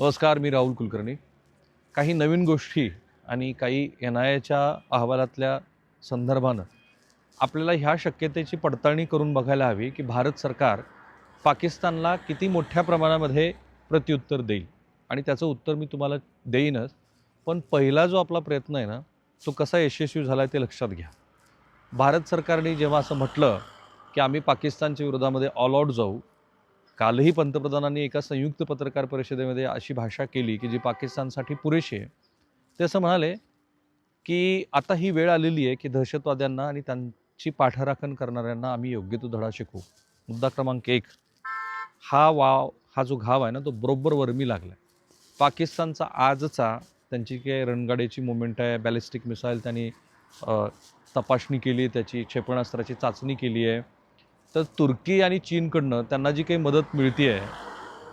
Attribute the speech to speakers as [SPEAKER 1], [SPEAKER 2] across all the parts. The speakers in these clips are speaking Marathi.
[SPEAKER 1] नमस्कार मी राहुल कुलकर्णी. काही नवीन गोष्टी आणि काही एन आय एच्या अहवालातल्या संदर्भानं आपल्याला ह्या शक्यतेची पडताळणी करून बघायला हवी की भारत सरकार पाकिस्तानला किती मोठ्या प्रमाणामध्ये प्रत्युत्तर देईल. आणि त्याचं उत्तर मी तुम्हाला देईनच पण पहिला जो आपला प्रयत्न आहे ना तो कसा यशस्वी झाला आहे ते लक्षात घ्या. भारत सरकारने जेव्हा असं म्हटलं की आम्ही पाकिस्तानच्या विरोधामध्ये ऑल आऊट जाऊ कालही पंतप्रधानांनी एका संयुक्त पत्रकार परिषदेमध्ये अशी भाषा केली की जी पाकिस्तानसाठी पुरेशी आहे. ते असं म्हणाले की आता ही वेळ आलेली आहे की दहशतवाद्यांना आणि त्यांची पाठराखण करणाऱ्यांना आम्ही योग्य तो धडा शिकवू मुद्दा क्रमांक एक. हा वाव हा जो घाव आहे ना तो बरोबर वर्मी लागला आहे पाकिस्तानचा आजचा त्यांची काही रणगाड्याची मुवमेंट आहे बॅलिस्टिक मिसाईल त्यांनी तपासणी केली त्याची क्षेपणास्त्राची चाचणी केली आहे. तर तुर्की आणि चीनकडनं त्यांना जी काही मदत मिळते आहे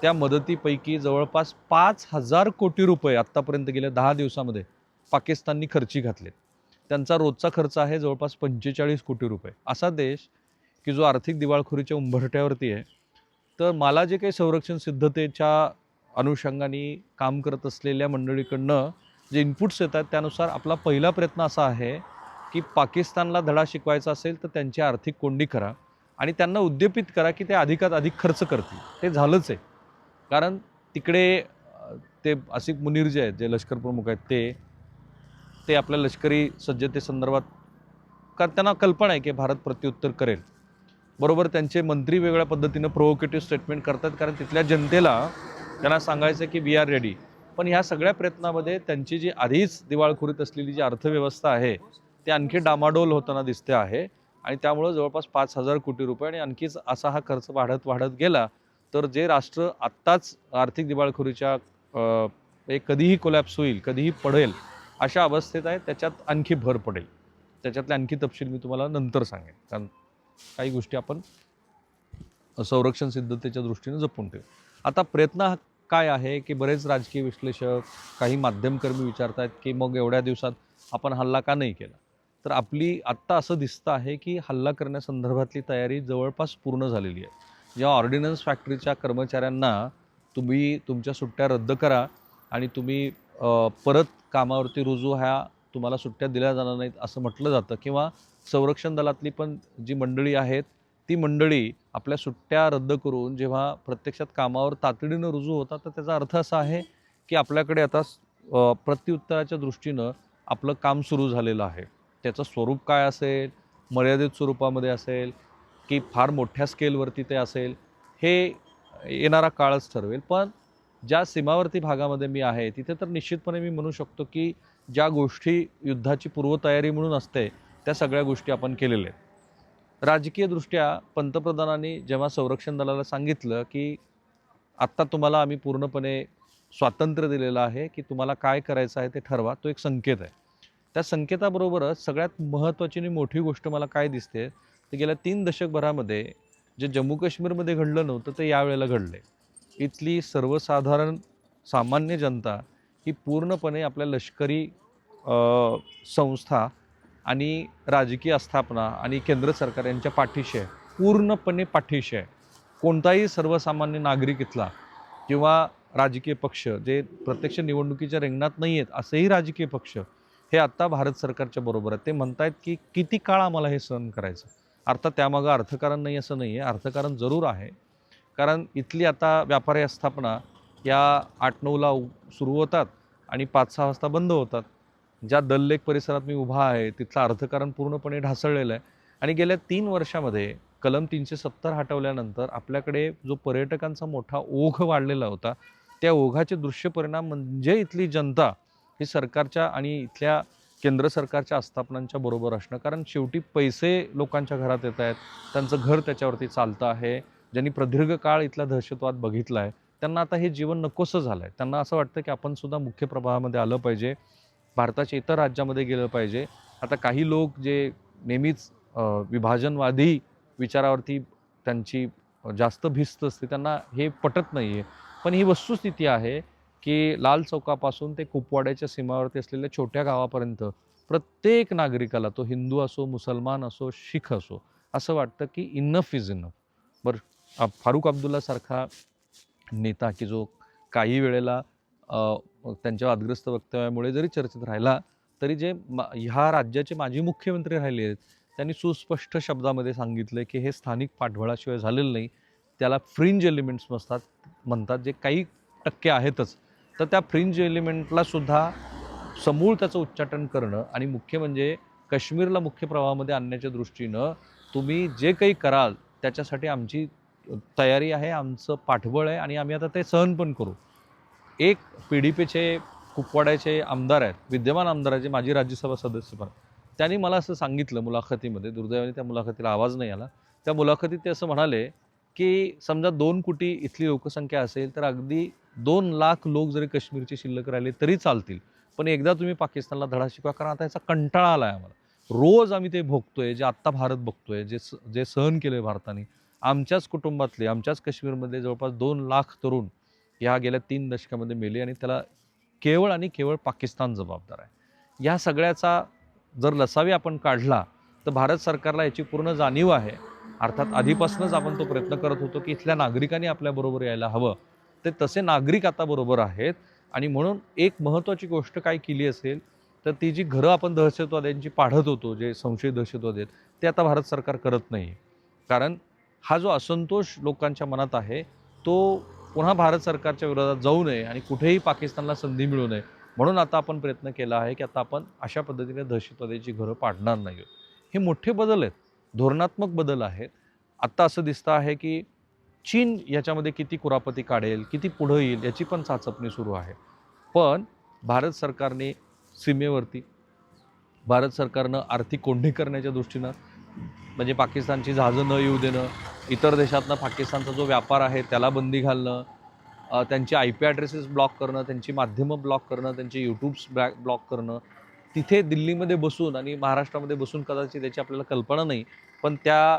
[SPEAKER 1] त्या मदतीपैकी जवळपास पाच हजार कोटी रुपये आत्तापर्यंत गेल्या दहा दिवसामध्ये पाकिस्ताननी खर्ची घातले. त्यांचा रोजचा खर्च आहे जवळपास पंचेचाळीस कोटी रुपये. असा देश की जो आर्थिक दिवाळखोरीच्या उंबरठ्यावरती आहे. तर मला जे काही संरक्षण सिद्धतेच्या अनुषंगाने काम करत असलेल्या मंडळीकडनं जे इनपुट्स येतात त्यानुसार आपला पहिला प्रयत्न असा आहे की पाकिस्तानला धडा शिकवायचा असेल तर त्यांची आर्थिक कोंडी करा. आणि त्यांना उद्दीपित करा की ते अधिकात अधिक खर्च करतील. ते झालंच आहे. कारण तिकडे ते आसिफ मुनीर जे आहेत जे लष्कर प्रमुख आहेत ते ते आपल्या लष्करी सज्जतेसंदर्भात कारण त्यांना कल्पना आहे की भारत प्रत्युत्तर करेल. बरोबर त्यांचे मंत्री वेगळ्या पद्धतीनं प्रोव्होकेटिव्ह स्टेटमेंट करतात कारण तिथल्या जनतेला त्यांना सांगायचं की वी आर रेडी पण ह्या सगळ्या प्रयत्नामध्ये त्यांची जी आधीच दिवाळखोरीत असलेली जी अर्थव्यवस्था आहे ती आणखी डामाडोल होताना दिसते आहे. आणि त्यामुळं जवळपास पाच हजार कोटी रुपये आणि आणखीच असा हा खर्च वाढत वाढत गेला तर जे राष्ट्र आत्ताच आर्थिक दिवाळखोरीच्या एक कधीही कोलॅप्स होईल कधीही पडेल अशा अवस्थेत आहे त्याच्यात आणखी भर पडेल. त्याच्यातले आणखी तपशील मी तुम्हाला नंतर सांगेन. कारण काही गोष्टी आपण संरक्षण सिद्धतेच्या दृष्टीने जपून ठेवू. आता प्रयत्न हा काय आहे की बरेच राजकीय विश्लेषक काही माध्यमकर्मी विचारत आहेत की मग एवढ्या दिवसात आपण हल्ला का नाही केला? तर आपली आत्ता असं दिसतं आहे की हल्ला करण्यासंदर्भातली तयारी जवळपास पूर्ण झालेली आहे. या ऑर्डिनन्स फॅक्टरीच्या कर्मचाऱ्यांना तुम्ही तुमच्या सुट्ट्या रद्द करा आणि तुम्ही परत कामावरती रुजू ह्या तुम्हाला सुट्ट्या दिल्या जाणार नाहीत असं म्हटलं जातं किंवा संरक्षण दलातली पण जी मंडळी आहेत ती मंडळी आपल्या सुट्ट्या रद्द करून जेव्हा प्रत्यक्षात कामावर तातडीनं रुजू होतात तर त्याचा अर्थ असा आहे की आपल्याकडे आता प्रत्युत्तराच्या दृष्टीनं आपलं काम सुरू झालेलं आहे. त्याचं स्वरूप काय असेल? मर्यादित स्वरूपामध्ये असेल की फार मोठ्या स्केलवरती ते असेल? हे येणारा काळच ठरवेल. पण ज्या सीमावर्ती भागामध्ये मी आहे तिथे तर निश्चितपणे मी म्हणू शकतो की ज्या गोष्टी युद्धाची पूर्वतयारी म्हणून असते त्या सगळ्या गोष्टी आपण केलेल्या आहेत. राजकीयदृष्ट्या पंतप्रधानांनी जेव्हा संरक्षण दलाला सांगितलं की आत्ता तुम्हाला आम्ही पूर्णपणे स्वातंत्र्य दिलेलं आहे की तुम्हाला काय करायचं आहे ते ठरवा तो एक संकेत आहे. त्या संकेताबरोबरच सगळ्यात महत्त्वाची आणि मोठी गोष्ट मला काय दिसते ते गेल्या तीन दशकभरामध्ये जे जम्मू काश्मीरमध्ये घडलं नव्हतं ते यावेळेला घडले इथली सर्वसाधारण सामान्य जनता ही पूर्णपणे आपल्या लष्करी संस्था आणि राजकीय आस्थापना आणि केंद्र सरकार यांच्या पाठीशी आहे. पूर्णपणे पाठीशी आहे. कोणताही सर्वसामान्य नागरिक इथला किंवा राजकीय पक्ष जे प्रत्यक्ष निवडणुकीच्या रिंगणात नाही आहेत असेही राजकीय पक्ष हे आत्ता भारत सरकारच्या बरोबर आहेत ते म्हणतायत की किती काळ आम्हाला हे सहन करायचं? अर्थात त्यामागं अर्थकारण नाही असं नाही आहे अर्थकारण जरूर आहे. कारण इथली आता व्यापारी आस्थापना या आठ नऊला सुरू होतात आणि पाच सहा वाजता बंद होतात. ज्या दल लेक परिसरात मी उभा आहे तिथलं अर्थकारण पूर्णपणे ढासळलेलं आहे. आणि गेल्या तीन वर्षामध्ये कलम तीनशे सत्तर हटवल्यानंतर आपल्याकडे जो पर्यटकांचा मोठा ओघ वाढलेला होता त्या ओघाचे दृश्य परिणाम म्हणजे इथली जनता हे सरकारच्या आणि इथल्या केंद्र सरकारच्या आस्थापनांच्या बरोबर असणं. कारण शेवटी पैसे लोकांच्या घरात येत आहेत. त्यांचं घर त्याच्यावरती चालतं आहे. ज्यांनी प्रदीर्घ काळ इथला दहशतवाद बघितला आहे त्यांना आता हे जीवन नकोसं झालं आहे त्यांना असं वाटतं की आपण सुद्धा मुख्य प्रभावामध्ये आलं पाहिजे. भारताच्या इतर राज्यामध्ये गेलं पाहिजे. आता काही लोक जे नेहमीच विभाजनवादी विचारावरती त्यांची जास्त भिस्त असते त्यांना हे पटत नाही आहे पण ही वस्तुस्थिती आहे की लाल चौकापासून ते कुपवाड्याच्या सीमावरती असलेल्या छोट्या गावापर्यंत प्रत्येक नागरिकाला तो हिंदू असो मुसलमान असो शीख असो असं वाटतं की इनफ इज इनफ बरं फारूक फारुख अब्दुल्लासारखा नेता की जो काही वेळेला त्यांच्या वादग्रस्त वक्तव्यामुळे जरी चर्चेत राहिला तरी जे मा ह्या राज्याचे माजी मुख्यमंत्री राहिले आहेत त्यांनी सुस्पष्ट शब्दामध्ये सांगितलं की हे स्थानिक पाठबळाशिवाय झालेलं नाही. त्याला फ्रिंज एलिमेंट्स नसतात म्हणतात जे काही टक्के आहेतच. तर त्या फ्रिंज एलिमेंटला सुद्धा समूळ त्याचं उच्चाटन करणं आणि मुख्य म्हणजे काश्मीरला मुख्य प्रवाहामध्ये आणण्याच्या दृष्टीनं तुम्ही जे काही कराल त्याच्यासाठी आमची तयारी आहे आमचं पाठबळ आहे आणि आम्ही आता ते सहन पण करू. एक पी डी पीचे कुपवाड्याचे आमदार आहेत विद्यमान आमदाराचे माजी राज्यसभा सदस्य पण. त्यांनी मला असं सांगितलं मुलाखतीमध्ये दुर्दैवाने त्या मुलाखतीला आवाज नाही आला. त्या मुलाखतीत ते असं म्हणाले की समजा दोन कोटी इथली लोकसंख्या असेल तर अगदी दोन लाख लोक जरी काश्मीरचे शिल्लक राहिले तरी चालतील. पण एकदा तुम्ही पाकिस्तानला धडा शिकवा कारण आता याचा कंटाळा आला आहे आम्हाला. रोज आम्ही ते भोगतोय जे आत्ता भारत बघतोय जे स जे सहन केलं आहे भारताने. आमच्याच कुटुंबातले आमच्याच काश्मीरमध्ये जवळपास दोन लाख तरुण ह्या गेल्या तीन दशकामध्ये मेले आणि त्याला केवळ आणि केवळ पाकिस्तान जबाबदार आहे. या सगळ्याचा जर लसावी आपण काढला तर भारत सरकारला याची पूर्ण जाणीव आहे. अर्थात आधीपासूनच आपण तो प्रयत्न करत होतो की इथल्या नागरिकांनी आपल्याबरोबर यायला हवं. ते तसे नागरिक आता बरोबर आहेत आणि म्हणून एक महत्त्वाची गोष्ट काय केली असेल तर ती जी घरं आपण दहशतवाद्यांची पाडत होतो जे संशयित दहशतवादी आहेत ते आता भारत सरकार करत नाही. कारण हा जो असंतोष लोकांच्या मनात आहे तो पुन्हा भारत सरकारच्या विरोधात जाऊ नये आणि कुठेही पाकिस्तानला संधी मिळू नये. म्हणून आता आपण प्रयत्न केला आहे की आता आपण अशा पद्धतीने दहशतवाद्याची घरं पाडणार नाही हे मोठे बदल आहेत. धोरणात्मक बदल आहेत. आत्ता असं दिसतं आहे की चीन याच्यामध्ये किती कुरापती काढेल किती पुढं येईल याची पण चाचपणी सुरू आहे. पण भारत सरकारने सीमेवरती भारत सरकारनं आर्थिक कोंडी करण्याच्या दृष्टीनं म्हणजे पाकिस्तानची जहाजं न येऊ देणं इतर देशातनं पाकिस्तानचा जो व्यापार आहे त्याला बंदी घालणं त्यांचे आय पी ॲड्रेसेस ब्लॉक करणं त्यांची माध्यमं ब्लॉक करणं त्यांचे यूट्यूब्स ब्लॅक ब्लॉक करणं तिथे दिल्लीमध्ये बसून आणि महाराष्ट्रामध्ये बसून कदाचित त्याची आपल्याला कल्पना नाही पण त्या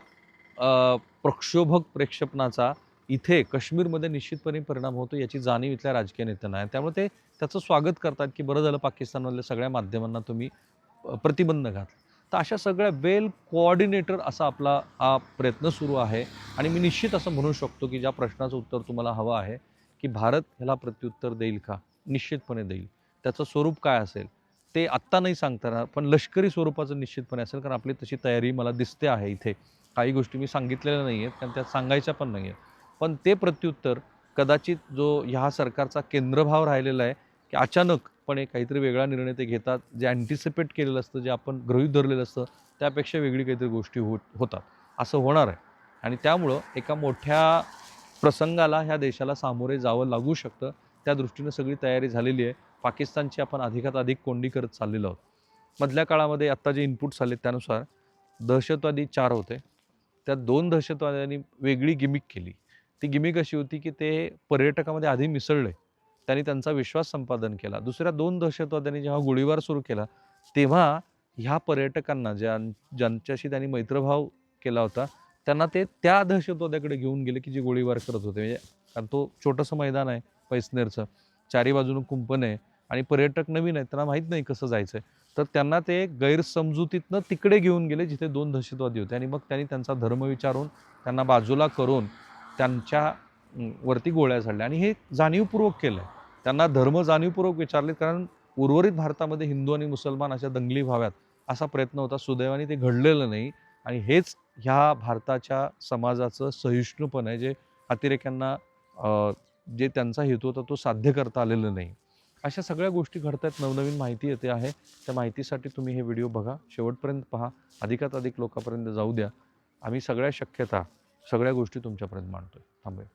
[SPEAKER 1] प्रक्षोभक प्रेक्षेपणाचा इथे काश्मीरमध्ये निश्चितपणे परिणाम होतो याची जाणीव इथल्या राजकीय नेत्यांना आहे. त्यामुळे ते त्याचं स्वागत करतात की बरं झालं पाकिस्तानमधल्या सगळ्या माध्यमांना तुम्ही प्रतिबंध घातला. तर अशा सगळ्या वेल कोऑर्डिनेटर असा आपला हा प्रयत्न सुरू आहे. आणि मी निश्चित असं म्हणू शकतो की ज्या प्रश्नाचं उत्तर तुम्हाला हवं आहे की भारत ह्याला प्रत्युत्तर देईल का? निश्चितपणे देईल. त्याचं स्वरूप काय असेल? ते आत्ता नाही सांगता येणार पण लष्करी स्वरूपाचं निश्चितपणे असेल कारण आपली तशी तयारी मला दिसते आहे इथे. काही गोष्टी मी सांगितलेल्या नाही आहेत कारण त्यात सांगायच्या पण नाही आहेत. पण ते प्रत्युत्तर कदाचित जो ह्या सरकारचा केंद्रभाव राहिलेला आहे की अचानकपणे काहीतरी वेगळा निर्णय ते घेतात जे अँटिसिपेट केलेलं असतं जे आपण गृहीत धरलेलं असतं त्यापेक्षा वेगळी काहीतरी गोष्टी होत होतात. असं होणार आहे. आणि त्यामुळं एका मोठ्या प्रसंगाला ह्या देशाला सामोरे जावं लागू शकतं. त्या दृष्टीनं सगळी तयारी झालेली आहे. पाकिस्तानची आपण अधिकात अधिक कोंडी करत चाललेलो आहोत. मधल्या काळामध्ये आत्ता जे इनपुट्स आले त्यानुसार दहशतवादी चार होते. त्या दोन दहशतवाद्यांनी वेगळी गिमिक केली. ती गिमिक अशी होती की ते पर्यटकामध्ये आधी मिसळले. त्यांनी त्यांचा विश्वास संपादन केला. दुसऱ्या दोन दहशतवाद्यांनी जेव्हा गोळीबार सुरू केला तेव्हा ह्या पर्यटकांना ज्यां ज्यांच्याशी त्यांनी मैत्रभाव केला होता त्यांना ते त्या दहशतवाद्याकडे घेऊन गेले की जे गोळीबार करत होते. म्हणजे कारण तो छोटंसं मैदान आहे पैसनेरचं. चारी बाजूनं कुंपण आहे आणि पर्यटक नवीन आहेत त्यांना माहीत नाही कसं जायचं आहे तर त्यांना ते गैरसमजुतीतनं तिकडे घेऊन गेले जिथे दोन दहशतवादी होते. आणि मग त्यांनी त्यांचा धर्म विचारून त्यांना बाजूला करून त्यांच्या वरती गोळ्या झाडल्या. आणि हे जाणीवपूर्वक केलं आहे त्यांना धर्म जाणीवपूर्वक विचारले कारण उर्वरित भारतामध्ये हिंदू आणि मुसलमान अशा दंगली व्हाव्यात असा प्रयत्न होता. सुदैवाने ते घडलेलं नाही. आणि हेच ह्या भारताच्या समाजाचं सहिष्णुपण आहे जे अतिरेक्यांना जे त्यांचा हेतू होता तो साध्य करता आलेला नाही. अशा सगळ्या गोष्टी घडत आहेत नवनवीन माहिती येते आहे. त्या माहितीसाठी तुम्ही हे व्हिडिओ बघा. शेवटपर्यंत पहा. अधिकात अधिक लोकांपर्यंत जाऊ द्या. आम्ही सगळ्या शक्यता सगळ्या गोष्टी तुमच्यापर्यंत मांडतोय. थांबूया.